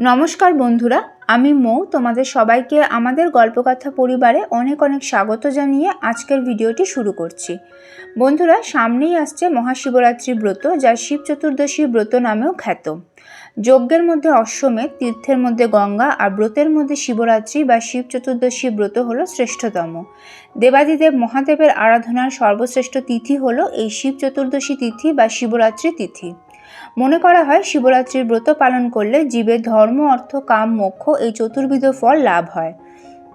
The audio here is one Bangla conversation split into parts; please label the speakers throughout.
Speaker 1: নমস্কার বন্ধুরা, আমি মৌ। তোমাদের সবাইকে আমাদের গল্পকথা পরিবারে অনেক অনেক স্বাগত জানিয়ে আজকের ভিডিওটি শুরু করছি। বন্ধুরা, সামনেই আসছে মহাশিবরাত্রি ব্রত, যা শিব চতুর্দশী ব্রত নামেও খ্যাত। যজ্ঞের মধ্যে অশ্বমেধ, তীর্থের মধ্যে গঙ্গা আর ব্রতের মধ্যে শিবরাত্রি বা শিব চতুর্দশী ব্রত হলো শ্রেষ্ঠতম। দেবাদিদেব মহাদেবের আরাধনার সর্বশ্রেষ্ঠ তিথি হলো এই শিব চতুর্দশী তিথি বা শিবরাত্রি তিথি। মনে করা হয় শিবরাত্রির ব্রত পালন করলে জীবের ধর্ম, অর্থ, কাম, মোক্ষ এই চতুর্বিধ ফল লাভ হয়।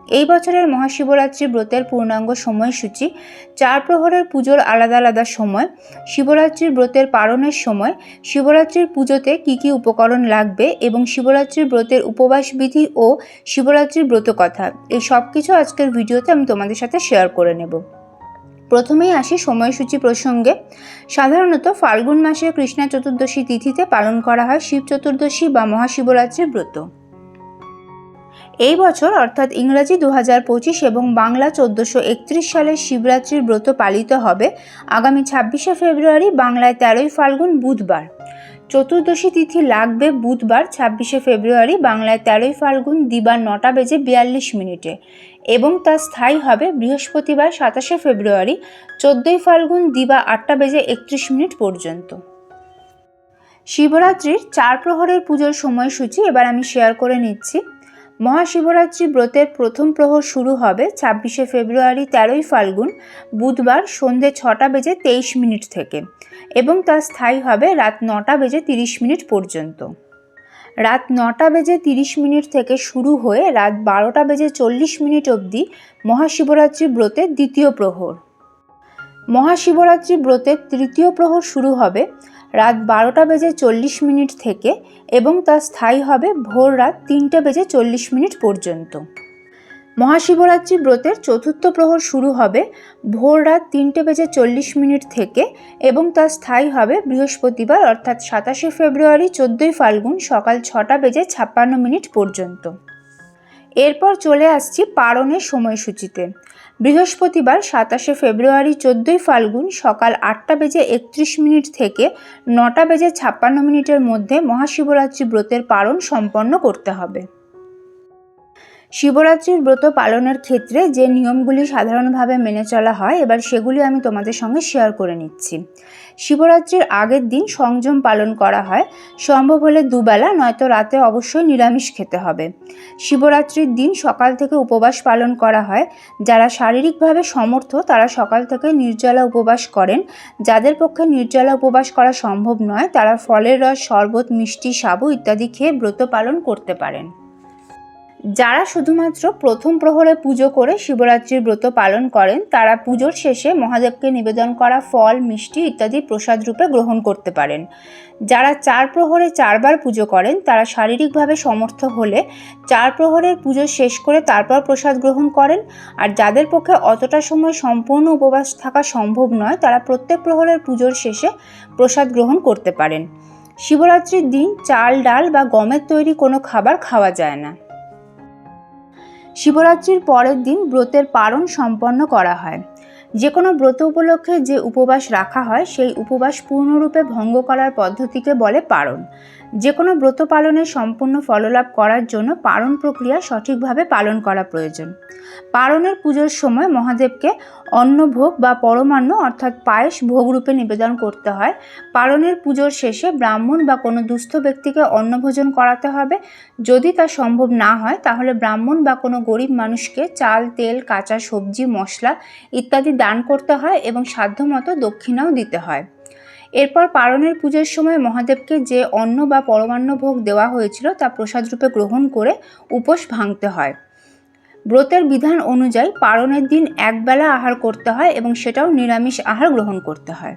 Speaker 1: এই বছরের মহাশিবরাত্রি ব্রতের পূর্ণাঙ্গ সময়সূচি, চার প্রহরের পুজোর আলাদা আলাদা সময়, শিবরাত্রির ব্রতের পালনের সময়, শিবরাত্রির পুজোতে কী কী উপকরণ লাগবে এবং শিবরাত্রির ব্রতের উপবাস বিধি ও শিবরাত্রির ব্রত কথা, এই সব কিছু আজকের ভিডিওতে আমি তোমাদের সাথে শেয়ার করে নেব। প্রথমেই আসি সময়সূচি প্রসঙ্গে। সাধারণত ফাল্গুন মাসে কৃষ্ণা চতুর্দশী তিথিতে পালন করা হয় শিব চতুর্দশী বা মহাশিবরাত্রির ব্রত। এই বছর অর্থাৎ ইংরাজি দু হাজার পঁচিশ এবং বাংলা চোদ্দোশো একত্রিশ সালের শিবরাত্রির ব্রত পালিত হবে। আগামী ছাব্বিশে ফেব্রুয়ারি বাংলায় তেরোই ফাল্গুন বুধবার। চতুর্দশী তিথি লাগবে বুধবার, ছাব্বিশে ফেব্রুয়ারি, বাংলায় তেরোই ফাল্গুন দিবা নটা বেজে বিয়াল্লিশ মিনিটে। এবং তা স্থায়ী হবে বৃহস্পতিবার, সাতাশে ফেব্রুয়ারি, চোদ্দোই ফাল্গুন, দিবা আটটা বেজে একত্রিশ মিনিট পর্যন্ত। শিবরাত্রির চার প্রহরের পুজোর সময়সূচি এবার আমি শেয়ার করে নিচ্ছি। মহাশিবরাত্রি ব্রতের প্রথম প্রহর শুরু হবে ছাব্বিশে ফেব্রুয়ারি তেরোই ফাল্গুন, বুধবার সন্ধে ছটা বেজে তেইশ মিনিট থেকে এবং তা স্থায়ী হবে রাত নটা বেজে তিরিশ মিনিট পর্যন্ত। রাত নটা বেজে তিরিশ মিনিট থেকে শুরু হয়ে রাত বারোটা বেজে চল্লিশ মিনিট অবধি মহাশিবরাত্রি ব্রতের দ্বিতীয় প্রহর। মহাশিবরাত্রি ব্রতের তৃতীয় প্রহর শুরু হবে রাত বারোটা বেজে চল্লিশ মিনিট থেকে এবং তা স্থায়ী হবে ভোর রাত তিনটে বেজে চল্লিশ মিনিট পর্যন্ত। মহাশিবরাত্রি ব্রতের চতুর্থ প্রহর শুরু হবে ভোর রাত তিনটে বেজে চল্লিশ মিনিট থেকে এবং তা স্থায়ী হবে বৃহস্পতিবার অর্থাৎ সাতাশে ফেব্রুয়ারি চোদ্দোই ফাল্গুন সকাল ছটা বেজে ছাপ্পান্ন মিনিট পর্যন্ত। এরপর চলে আসছি পারণের সময়সূচিতে। বৃহস্পতিবার সাতাশে ফেব্রুয়ারি চোদ্দোই ফাল্গুন সকাল আটটা বেজে একত্রিশ মিনিট থেকে নটা বেজে ছাপ্পান্ন মিনিটের মধ্যে মহাশিবরাত্রি ব্রতের পালন সম্পন্ন করতে হবে। শিবরাত্রির ব্রত পালনের ক্ষেত্রে যে নিয়মগুলি সাধারণভাবে মেনে চলা হয়, এবার সেগুলি আমি তোমাদের সঙ্গে শেয়ার করে নিচ্ছি। শিবরাত্রির আগের দিন সংযম পালন করা হয়। সম্ভব হলে দুবেলা, নয়তো রাতে অবশ্যই নিরামিষ খেতে হবে। শিবরাত্রির দিন সকাল থেকে উপবাস পালন করা হয়। যারা শারীরিকভাবে সমর্থ, তারা সকাল থেকে নির্জলা উপবাস করেন। যাদের পক্ষে নির্জলা উপবাস করা সম্ভব নয়, তারা ফলের রস, শরবত, মিষ্টি, সাবু ইত্যাদি খেয়ে ব্রত পালন করতে পারেন। যারা শুধুমাত্র প্রথম প্রহরে পুজো করে শিবরাত্রির ব্রত পালন করেন, তারা পুজোর শেষে মহাদেবকে নিবেদন করা ফল, মিষ্টি ইত্যাদি প্রসাদ রূপে গ্রহণ করতে পারেন। যারা চার প্রহরে চারবার পুজো করেন, তারা শারীরিকভাবে সমর্থ হলে চার প্রহরের পুজো শেষ করে তারপর প্রসাদ গ্রহণ করেন। আর যাদের পক্ষে অতটা সময় সম্পূর্ণ উপবাস থাকা সম্ভব নয়, তারা প্রত্যেক প্রহরের পুজোর শেষে প্রসাদ গ্রহণ করতে পারেন। শিবরাত্রির দিন চাল, ডাল বা গমের তৈরি কোনো খাবার খাওয়া যায় না। শিবরাত্রির পরের দিন ব্রতের পারণ সম্পন্ন করা হয়। যে কোনো ব্রত উপলক্ষে যে উপবাস রাখা হয়, সেই উপবাস পূর্ণরূপে ভঙ্গ করার পদ্ধতিকে বলে পারণ। যে কোনো ব্রত পালনের সম্পূর্ণ ফললাভ করার জন্য পারণ প্রক্রিয়া সঠিকভাবে পালন করা প্রয়োজন। পারণের পুজোর সময় মহাদেবকে অন্নভোগ বা পরমান্ন অর্থাৎ পায়েস ভোগরূপে নিবেদন করতে হয়। পালনের পুজোর শেষে ব্রাহ্মণ বা কোনো দুস্থ ব্যক্তিকে অন্নভোজন করাতে হবে। যদি তা সম্ভব না হয়, তাহলে ব্রাহ্মণ বা কোনো গরিব মানুষকে চাল, তেল, কাঁচা সবজি, মশলা ইত্যাদি দান করতে হয় এবং সাধ্যমতো দক্ষিণাও দিতে হয়। এরপর পারণের পুজোর সময় মহাদেবকে যে অন্ন বা পরমান্ন ভোগ দেওয়া হয়েছিল তা প্রসাদরূপে গ্রহণ করে উপোস ভাঙতে হয়। ব্রতের বিধান অনুযায়ী পারণের দিন একবেলা আহার করতে হয় এবং সেটাও নিরামিষ আহার গ্রহণ করতে হয়।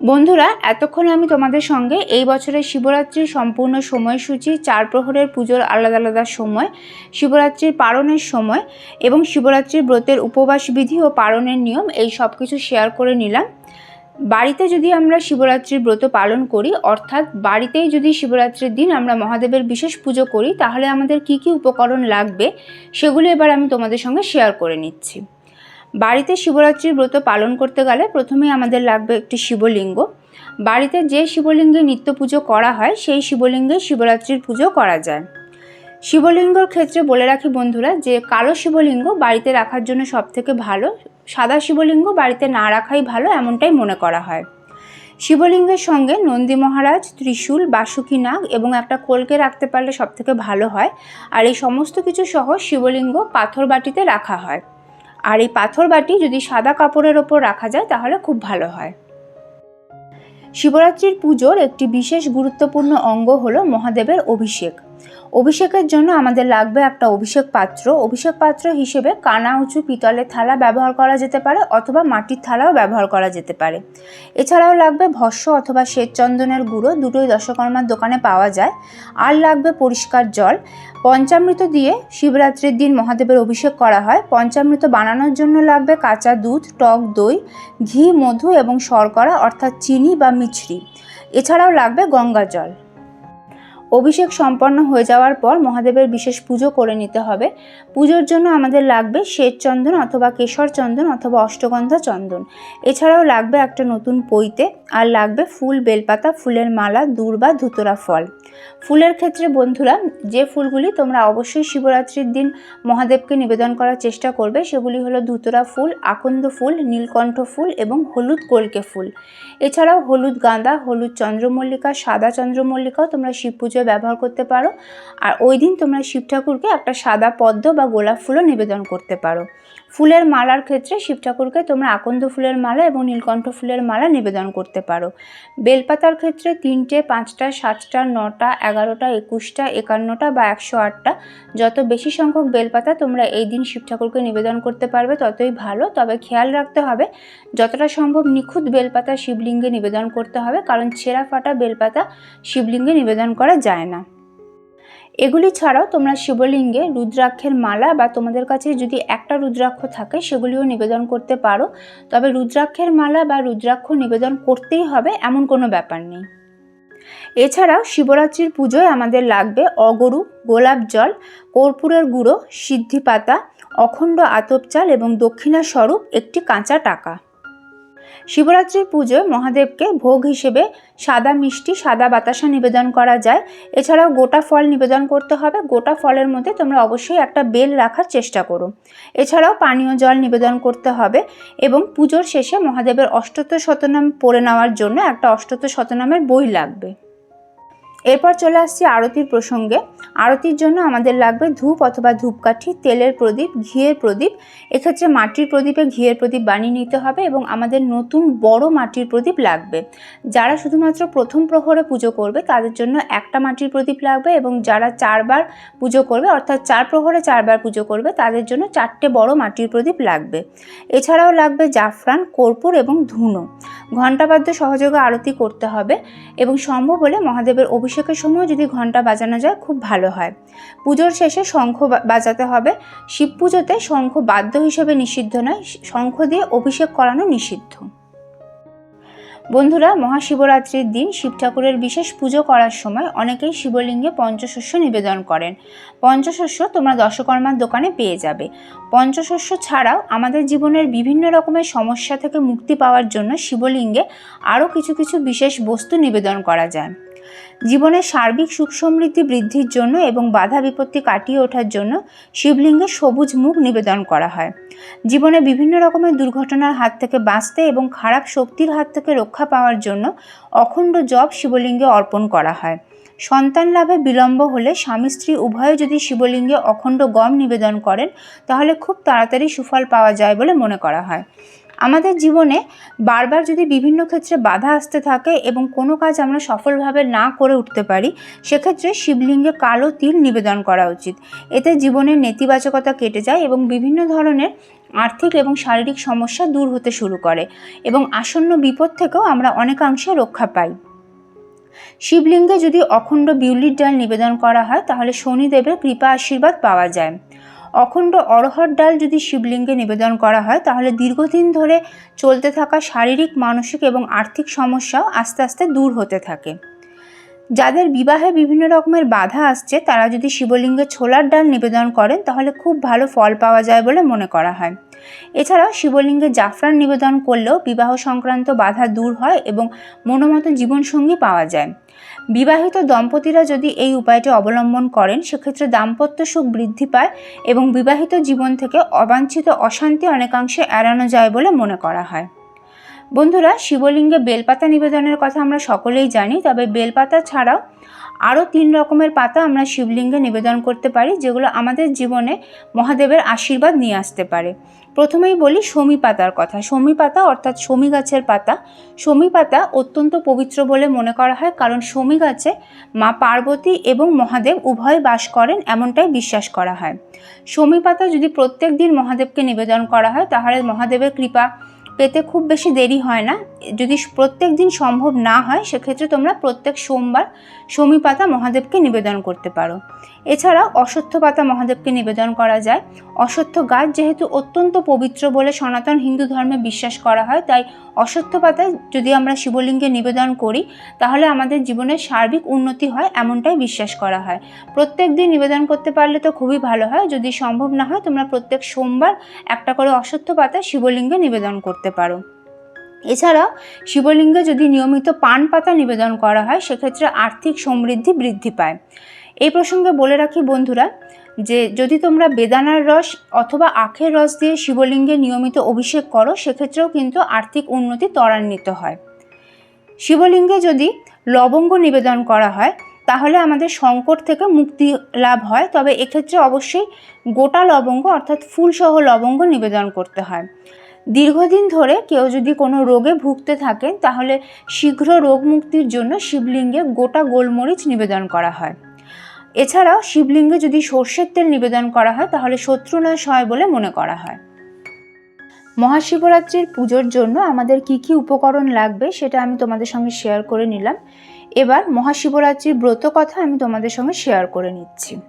Speaker 1: বন্ধুরা, এতক্ষণ আমি তোমাদের সঙ্গে এই বছরের শিবরাত্রির সম্পূর্ণ সময়সূচি, চার প্রহরের পুজোর আলাদা আলাদা সময়, শিবরাত্রির পালনের সময় এবং শিবরাত্রির ব্রতের উপবাস বিধি ও পালনের নিয়ম এই সব কিছু শেয়ার করে নিলাম। বাড়িতে যদি আমরা শিবরাত্রির ব্রত পালন করি, অর্থাৎ বাড়িতেই যদি শিবরাত্রির দিন আমরা মহাদেবের বিশেষ পুজো করি, তাহলে আমাদের কি কি উপকরণ লাগবে সেগুলো এবার আমি তোমাদের সঙ্গে শেয়ার করে নিচ্ছি। বাড়িতে শিবরাত্রির ব্রত পালন করতে গেলে প্রথমেই আমাদের লাগবে একটি শিবলিঙ্গ। বাড়িতে যে শিবলিঙ্গে নিত্য পুজো করা হয়, সেই শিবলিঙ্গে শিবরাত্রির পুজো করা যায়। শিবলিঙ্গর ক্ষেত্রে বলে রাখি বন্ধুরা যে কালো শিবলিঙ্গ বাড়িতে রাখার জন্য সবথেকে ভালো। সাদা শিবলিঙ্গ বাড়িতে না রাখাই ভালো এমনটাই মনে করা হয়। শিবলিঙ্গের সঙ্গে নন্দী মহারাজ, ত্রিশূল, বাসুকী নাগ এবং একটা কলকে রাখতে পারলে সবথেকে ভালো হয়। আর এই সমস্ত কিছু সহ শিবলিঙ্গ পাথর বাটিতে রাখা হয়। আর এই পাথর বাটি যদি সাদা কাপড়ের ওপর রাখা যায় তাহলে খুব ভালো হয়। শিবরাত্রির পুজোর একটি বিশেষ গুরুত্বপূর্ণ অঙ্গ হলো মহাদেবের অভিষেক। অভিষেকের জন্য আমাদের লাগবে একটা অভিষেক পাত্র। অভিষেক পাত্র হিসেবে কানা, উঁচু, পিতলের থালা ব্যবহার করা যেতে পারে অথবা মাটির থালাও ব্যবহার করা যেতে পারে। এছাড়াও লাগবে ভস্য অথবা শ্বেত চন্দনের গুঁড়ো, দুটোই দশকর্মার দোকানে পাওয়া যায়। আর লাগবে পরিষ্কার জল। পঞ্চামৃত দিয়ে শিবরাত্রির দিন মহাদেবের অভিষেক করা হয়। পঞ্চামৃত বানানোর জন্য লাগবে কাঁচা দুধ, টক দই, ঘি, মধু এবং শর্করা অর্থাৎ চিনি বা মিছরি। এছাড়াও লাগবে গঙ্গা জল। অভিষেক সম্পন্ন হয়ে যাওয়ার পর মহাদেবের বিশেষ পুজো করে নিতে হবে। পুজোর জন্য আমাদের লাগবে শ্বেত চন্দন অথবা কেশর চন্দন অথবা অষ্টগন্ধা চন্দন। এছাড়াও লাগবে একটা নতুন পইতে আর লাগবে ফুল বেলপাতা, ফুলের মালা দূর বা ধুতরা ফল। ফুলের ক্ষেত্রে বন্ধুরা, যে ফুলগুলি তোমরা অবশ্যই শিবরাত্রির দিন মহাদেবকে নিবেদন করার চেষ্টা করবে, সেগুলি হলো ধুতরা ফুল, আকন্দ ফুল, নীলকণ্ঠ ফুল এবং হলুদ কলকে ফুল। এছাড়াও হলুদ গাঁদা, হলুদ চন্দ্রমল্লিকা, সাদা চন্দ্রমল্লিকাও তোমরা শিব পুজোয় ব্যবহার করতে পারো। আর ওই দিন তোমরা শিব ঠাকুরকে একটা সাদা পদ্ম বা গোলাপ ফুলও নিবেদন করতে পারো। ফুলের মালার ক্ষেত্রে শিব ঠাকুরকে তোমরা আকন্দ ফুলের মালা এবং নীলকণ্ঠ ফুলের মালা নিবেদন করতে পারো। বেলপাতার ক্ষেত্রে তিনটে, পাঁচটা, সাতটা, নটা, এগারোটা, একুশটা, একান্নটা বা একশো আটটা। যত বেশি সংখ্যক বেলপাতা তোমরা এই দিন শিব ঠাকুরকে নিবেদন করতে পারবে, ততই ভালো। তবে খেয়াল রাখতে হবে, যতটা সম্ভব নিখুঁত বেলপাতা শিবলিঙ্গে নিবেদন করতে হবে, কারণ ছেঁড়া ফাটা বেলপাতা শিবলিঙ্গে নিবেদন করা যায় না। এগুলি ছাড়াও তোমরা শিবলিঙ্গে রুদ্রাক্ষের মালা বা তোমাদের কাছে যদি একটা রুদ্রাক্ষ থাকে, সেগুলিও নিবেদন করতে পারো। তবে রুদ্রাক্ষের মালা বা রুদ্রাক্ষ নিবেদন করতেই হবে, এমন কোনো ব্যাপার নেই। এছাড়াও শিবরাত্রির পুজোয় আমাদের লাগবে অগরু, গোলাপ জল, কর্পূরের গুঁড়ো, সিদ্ধি পাতা, অখণ্ড আতপ চাল এবং দক্ষিণা স্বরূপ একটি কাঁচা টাকা। শিবরাত্রির পুজোয় মহাদেবকে ভোগ হিসেবে সাদা মিষ্টি, সাদা বাতাসা নিবেদন করা যায়। এছাড়াও গোটা ফল নিবেদন করতে হবে। গোটা ফলের মধ্যে তোমরা অবশ্যই একটা বেল রাখার চেষ্টা করো। এছাড়াও পানীয় জল নিবেদন করতে হবে এবং পুজোর শেষে মহাদেবের অষ্টত শতনাম পড়ে নেওয়ার জন্য একটা অষ্টত শতনামের বই লাগবে। এরপর চলে আসছি আরতির প্রসঙ্গে। আরতির জন্য আমাদের লাগবে ধূপ অথবা ধূপকাঠি, তেলের প্রদীপ, ঘিয়ের প্রদীপ। এক্ষেত্রে মাটির প্রদীপে ঘিয়ের প্রদীপ বানিয়ে নিতে হবে এবং আমাদের নতুন বড় মাটির প্রদীপ লাগবে। যারা শুধুমাত্র প্রথম প্রহরে পুজো করবে, তাদের জন্য একটা মাটির প্রদীপ লাগবে এবং যারা চারবার পুজো করবে, অর্থাৎ চার প্রহরে চারবার পুজো করবে, তাদের জন্য চারটে বড় মাটির প্রদীপ লাগবে। এছাড়াও লাগবে জাফরান, কর্পূর এবং ধুনো। ঘণ্টাবাদ্য সহযোগে আরতি করতে হবে এবং সম্ভব হলে মহাদেবের অভিষেকের সময় যদি ঘণ্টা বাজানো যায়, খুব ভালো হয়। পুজোর শেষে শঙ্খ বাজাতে হবে। শিব পুজোতে শঙ্খ বাদ্য হিসেবে নিষিদ্ধ নয় শঙ্খ দিয়ে অভিষেক করানো নিষিদ্ধ। বন্ধুরা, মহাশিবরাত্রির দিন শিব ঠাকুরের বিশেষ পুজো করার সময় অনেকেই শিবলিঙ্গে পঞ্চশস্য নিবেদন করেন। পঞ্চশস্য তোমরা দশকর্মার দোকানে পেয়ে যাবে। পঞ্চশস্য ছাড়াও আমাদের জীবনের বিভিন্ন রকমের সমস্যা থেকে মুক্তি পাওয়ার জন্য শিবলিঙ্গে আরও কিছু কিছু বিশেষ বস্তু নিবেদন করা যায়। জীবনের সার্বিক সুখ সমৃদ্ধি বৃদ্ধির জন্য এবং বাধা বিপত্তি কাটিয়ে ওঠার জন্য শিবলিঙ্গে সবুজ মুখ নিবেদন করা হয়। জীবনে বিভিন্ন রকমের দুর্ঘটনার হাত থেকে বাঁচতে এবং খারাপ শক্তির হাত থেকে রক্ষা পাওয়ার জন্য অখণ্ড জপ শিবলিঙ্গে অর্পণ করা হয়। সন্তান লাভে বিলম্ব হলে স্বামী স্ত্রী উভয়ে যদি শিবলিঙ্গে অখণ্ড গম নিবেদন করেন, তাহলে খুব তাড়াতাড়ি সুফল পাওয়া যায় বলে মনে করা হয়। আমাদের জীবনে বারবার যদি বিভিন্ন ক্ষেত্রে বাধা আসতে থাকে এবং কোনো কাজ আমরা সফলভাবে না করে উঠতে পারি, সেক্ষেত্রে শিবলিঙ্গে কালো তিল নিবেদন করা উচিত। এতে জীবনের নেতিবাচকতা কেটে যায় এবং বিভিন্ন ধরনের আর্থিক এবং শারীরিক সমস্যা দূর হতে শুরু করে এবং আসন্ন বিপদ থেকেও আমরা অনেকাংশে রক্ষা পাই। শিবলিঙ্গে যদি অখণ্ড বিউলির ডাল নিবেদন করা হয়, তাহলে শনিদেবের কৃপা আশীর্বাদ পাওয়া যায়। অখণ্ড অরহর ডাল যদি শিবলিঙ্গে নিবেদন করা হয়, তাহলে দীর্ঘদিন ধরে চলতে থাকা শারীরিক, মানসিক এবং আর্থিক সমস্যাও আস্তে আস্তে দূর হতে থাকে। যাদের বিবাহে বিভিন্ন রকমের বাধা আসছে, তারা যদি শিবলিঙ্গে ছোলার ডাল নিবেদন করেন, তাহলে খুব ভালো ফল পাওয়া যায় বলে মনে করা হয়। এছাড়াও শিবলিঙ্গে জাফরান নিবেদন করলেও বিবাহ সংক্রান্ত বাধা দূর হয় এবং মনোমতো জীবনসঙ্গী পাওয়া যায়। বিবাহিত দম্পতিরা যদি এই উপায়টি অবলম্বন করেন, সেক্ষেত্রে দাম্পত্য সুখ বৃদ্ধি পায় এবং বিবাহিত জীবন থেকে অবাঞ্ছিত অশান্তি অনেকাংশে এড়ানো যায় বলে মনে করা হয়। বন্ধুরা, শিবলিঙ্গে বেলপাতা নিবেদনের কথা আমরা সকলেই জানি, তবে বেলপাতা ছাড়াও আরও তিন রকমের পাতা আমরা শিবলিঙ্গে নিবেদন করতে পারি, যেগুলো আমাদের জীবনে মহাদেবের আশীর্বাদ নিয়ে আসতে পারে। প্রথমেই বলি শমী পাতার কথা। শমী পাতা অর্থাৎ শমী গাছের পাতা। শমী পাতা অত্যন্ত পবিত্র বলে মনে করা হয়, কারণ শমী গাছে মা পার্বতী এবং মহাদেব উভয় বাস করেন এমনটাই বিশ্বাস করা হয়। শমী পাতা যদি প্রত্যেক দিন মহাদেবকে নিবেদন করা হয়, তাহলে মহাদেবের কৃপা পেতে খুব বেশি দেরি হয় না। যদি প্রত্যেক দিন সম্ভব না হয়, সেক্ষেত্রে তোমরা প্রত্যেক সোমবার সমী পাতা মহাদেবকে নিবেদন করতে পারো। এছাড়াও অশ্বত্থ পাতা মহাদেবকে নিবেদন করা যায়। অশ্বত্থ গাছ যেহেতু অত্যন্ত পবিত্র বলে সনাতন হিন্দু ধর্মে বিশ্বাস করা হয়, তাই অশ্বত্থ পাতা যদি আমরা শিবলিঙ্গে নিবেদন করি, তাহলে আমাদের জীবনের সার্বিক উন্নতি হয় এমনটাই বিশ্বাস করা হয়। প্রত্যেক দিন নিবেদন করতে পারলে তো খুবই ভালো হয়। যদি সম্ভব না হয়, তোমরা প্রত্যেক সোমবার একটা করে অশ্বত্থ পাতা শিবলিঙ্গে নিবেদন করতে পারো। এছাড়া শিবলিঙ্গে যদি নিয়মিত পান পাতা নিবেদন করা হয়, সেক্ষেত্রে আর্থিক সমৃদ্ধি বৃদ্ধি পায়। এই প্রসঙ্গে বলে রাখি বন্ধুরা যে, যদি তোমরা বেদানার রস অথবা আখের রস দিয়ে শিবলিঙ্গে নিয়মিত অভিষেক করো, সেক্ষেত্রেও কিন্তু আর্থিক উন্নতি ত্বরান্বিত হয়। শিবলিঙ্গে যদি লবঙ্গ নিবেদন করা হয়, তাহলে আমাদের সংকট থেকে মুক্তি লাভ হয়। তবে এক্ষেত্রে অবশ্যই গোটা লবঙ্গ অর্থাৎ ফুলসহ লবঙ্গ নিবেদন করতে হয়। দীর্ঘদিন ধরে কেউ যদি কোনো রোগে ভুগতে থাকেন, তাহলে শীঘ্র রোগ মুক্তির জন্য শিবলিঙ্গে গোটা গোলমরিচ নিবেদন করা হয়। এছাড়াও শিবলিঙ্গে যদি সর্ষের তেল নিবেদন করা হয়, তাহলে শত্রুনাশ হয় বলে মনে করা হয়। মহাশিবরাত্রির পুজোর জন্য আমাদের কি কি উপকরণ লাগবে, সেটা আমি তোমাদের সঙ্গে শেয়ার করে নিলাম। এবার মহাশিবরাত্রির ব্রত কথা আমি তোমাদের সঙ্গে শেয়ার করে নিচ্ছি।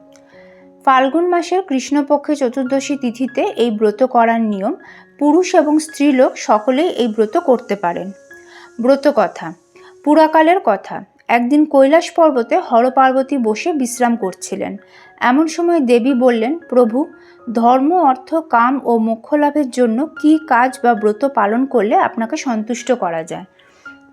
Speaker 1: ফাল্গুন মাসের কৃষ্ণপক্ষে চতুর্দশী তিথিতে এই ব্রত করার নিয়ম পুরুষ এবং স্ত্রীলোক সকলেই এই ব্রত করতে পারেন। ব্রত কথা। পুরাকালের কথা। একদিন কৈলাস পর্বতে হরপার্বতী বসে বিশ্রাম করছিলেন। এমন সময় দেবী বললেন, প্রভু, ধর্ম, অর্থ, কাম ও মোক্ষ লাভের জন্য কি কাজ বা ব্রত পালন করলে আপনাকে সন্তুষ্ট করা যায়?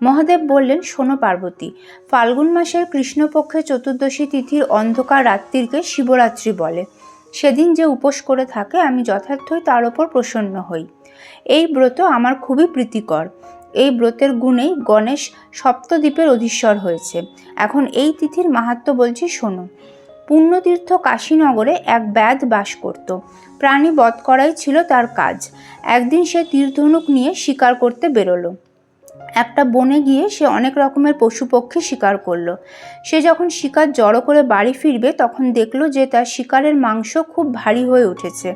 Speaker 1: মহাদেব বললেন, শোনো পার্বতী, ফাল্গুন মাসের কৃষ্ণপক্ষে চতুর্দশী তিথির অন্ধকার রাত্রিকে শিবরাত্রি বলে। সেদিন যে উপোস করে থাকে, আমি যথার্থই তার ওপর প্রসন্ন হই। এই ব্রত আমার খুবই প্রীতিকর। এই ব্রতের গুণেই গণেশ সপ্তদ্বীপের অধীশ্বর হয়েছে। এখন এই তিথির মাহাত্ম বলছি, শোনো। পুণ্যতীর্থ কাশীনগরে এক ব্যাধ বাস করত। প্রাণী বধ করাই ছিল তার কাজ। একদিন সে তীরধনুক নিয়ে শিকার করতে বেরোলো। একটা বনে গিয়ে সে অনেক রকমের পশু পক্ষী শিকার করল। সে যখন শিকার জড়ো করে বাড়ি ফিরবে, তখন দেখল যে তার শিকারের মাংস খুব ভারী হয়ে উঠেছে।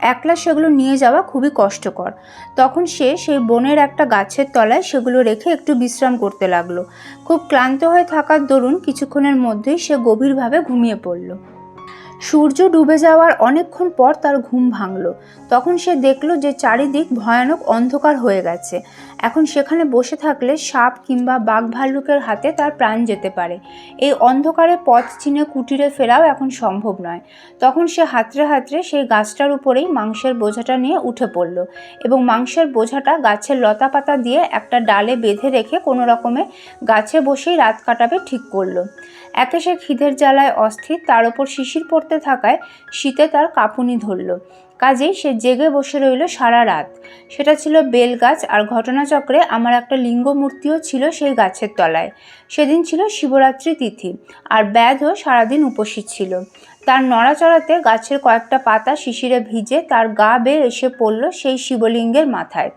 Speaker 1: একলা সেগুলো নিয়ে যাওয়া খুবই কষ্টকর। তখন সে সেই বনের একটা গাছের তলায় সেগুলো রেখে একটু বিশ্রাম করতে লাগল। খুব ক্লান্ত হয়ে থাকার দরুন কিছুক্ষণের মধ্যেই সে গভীরভাবে ঘুমিয়ে পড়ল। সূর্য ডুবে যাওয়ার অনেকক্ষণ পর তার ঘুম ভাঙল। তখন সে দেখল যে চারিদিক ভয়ানক অন্ধকার হয়ে গেছে। এখন সেখানে বসে থাকলে সাপ কিংবা বাঘ ভাল্লুকের হাতে তার প্রাণ যেতে পারে। এই অন্ধকারে পথ চিনে কুটিরে ফেরাও এখন সম্ভব নয়। তখন সে হাতড়ে হাতড়ে সেই গাছটার উপরেই মাংসের বোঝাটা নিয়ে উঠে পড়ল এবং মাংসের বোঝাটা গাছের লতা পাতা দিয়ে একটা ডালে বেঁধে রেখে কোনো রকমে গাছে বসেই রাত কাটাবে ঠিক করল। একে সে খিদের জ্বালায় অস্থির, তার ওপর শিশির পড়তে থাকায় শীতে তার কাঁপুনি ধরল। কাজেই সে জেগে বসে রইল সারা রাত। সেটা ছিল বেল গাছ আর ঘটনাচক্রে আমার একটা লিঙ্গ মূর্তিও ছিল সেই গাছের তলায়। সেদিন ছিল শিবরাত্রি তিথি আর ব্যাধও সারাদিন উপস্থিত ছিল। তার নড়াচড়াতে গাছের কয়েকটা পাতা শিশিরে ভিজে তার গা বেয়ে এসে পড়ল সেই শিবলিঙ্গের মাথায়।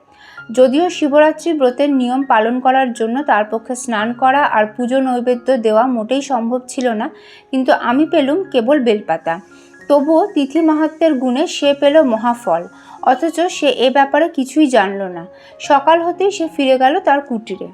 Speaker 1: যদিও শিবরাত্রি ব্রতের নিয়ম পালন করার জন্য তার পক্ষে স্নান করা আর পুজো নৈবেদ্য দেওয়া মোটেই সম্ভব ছিল না, কিন্তু আমি পেলুম কেবল বেলপাতা। তবুও তিথি মাহাত্মের গুণে সে পেল মহাফল, অথচ সে এ ব্যাপারে কিছুই জানল না। সকাল হতেই সে ফিরে গেল তার কুটিরে।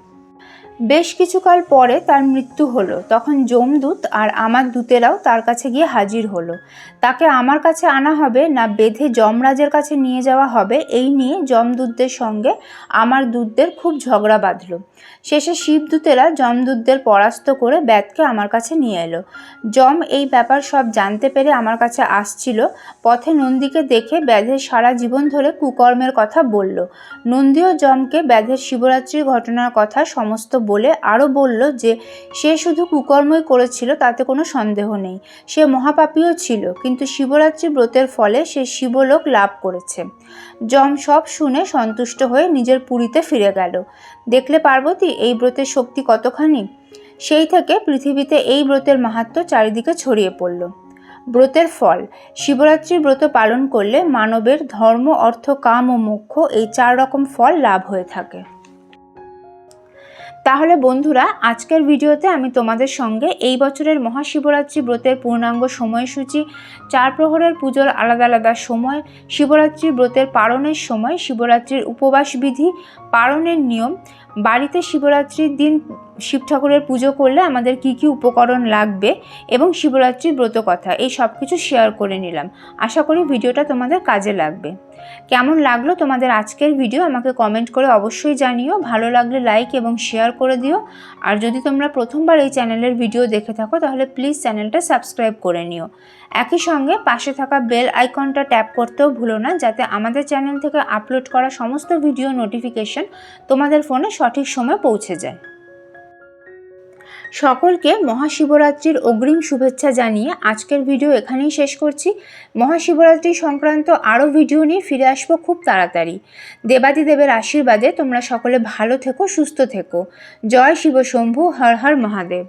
Speaker 1: বেশ কিছুকাল পরে তার মৃত্যু হলো। তখন যমদূত আর আমার দূতেরাও তার কাছে গিয়ে হাজির হলো। তাকে আমার কাছে আনা হবে না বেঁধে যমরাজের কাছে নিয়ে যাওয়া হবে, এই নিয়ে যমদূতদের সঙ্গে আমার দূতদের খুব ঝগড়া বাঁধলো। শেষে শিবদূতেরা যমদূতদের পরাস্ত করে ব্যাতকে আমার কাছে নিয়ে এলো। যম এই ব্যাপার সব জানতে পেরে আমার কাছে আসছিল। পথে নন্দীকে দেখে ব্যাধের সারা জীবন ধরে কুকর্মের কথা বলল। নন্দীও যমকে ব্যাধের শিবরাত্রির ঘটনার কথা সমস্ত বলে আরও বলল যে সে শুধু কুকর্মই করেছিল, তাতে কোনো সন্দেহ নেই। সে মহাপাপীও ছিল, কিন্তু শিবরাত্রি ব্রতের ফলে সে শিবলোক লাভ করেছে। যম সব শুনে সন্তুষ্ট হয়ে নিজের পুরীতে ফিরে গেল। দেখলে পার্বতী, এই ব্রতের শক্তি কতখানি? সেই থেকে পৃথিবীতে এই ব্রতের মাহাত্ম্য চারিদিকে ছড়িয়ে পড়ল। ব্রতের ফল, শিবরাত্রির ব্রত পালন করলে মানবের ধর্ম, অর্থ, কাম ও মোক্ষ এই চার রকম ফল লাভ হয়ে থাকে। তাহলে বন্ধুরা, আজকের ভিডিওতে আমি তোমাদের সঙ্গে এই বছরের মহাশিবরাত্রি ব্রতের পূর্ণাঙ্গ সময়সূচি, চার প্রহরের পুজোর আলাদা আলাদা সময়, শিবরাত্রি ব্রতের পালনের সময়, শিবরাত্রির উপবাস বিধি, পালনের নিয়ম, বাড়িতে শিবরাত্রির দিন শিব ঠাকুরের পুজো করলে আমাদের কি কি উপকরণ লাগবে এবং শিবরাত্রির ব্রত কথা, এই সব কিছু শেয়ার করে নিলাম। আশা করি ভিডিওটা তোমাদের কাজে লাগবে। কেমন লাগল তোমাদের আজকের ভিডিও আমাকে কমেন্ট করে অবশ্যই জানিও। ভালো লাগলে লাইক এবং শেয়ার করে দিও। আর যদি তোমরা প্রথমবার এই চ্যানেলের ভিডিও দেখে থাকো, তাহলে প্লিজ চ্যানেলটা সাবস্ক্রাইব করে নিও। একই সঙ্গে পাশে থাকা বেল আইকনটা ট্যাপ করতেও ভুলো না, যাতে আমাদের চ্যানেল থেকে আপলোড করা সমস্ত ভিডিও নোটিফিকেশন তোমাদের ফোনে সঠিক সময় পৌঁছে যায়। সকলকে মহাশিবরাত্রির অগ্রিম শুভেচ্ছা জানিয়ে আজকের ভিডিও এখানেই শেষ করছি। মহাশিবরাত্রি সংক্রান্ত আরও ভিডিও নিয়ে ফিরে আসব খুব তাড়াতাড়ি। দেবাদিদেবের আশীর্বাদে তোমরা সকলে ভালো থেকো, সুস্থ থেকো। জয় শিবশম্ভু হর হর মহাদেব।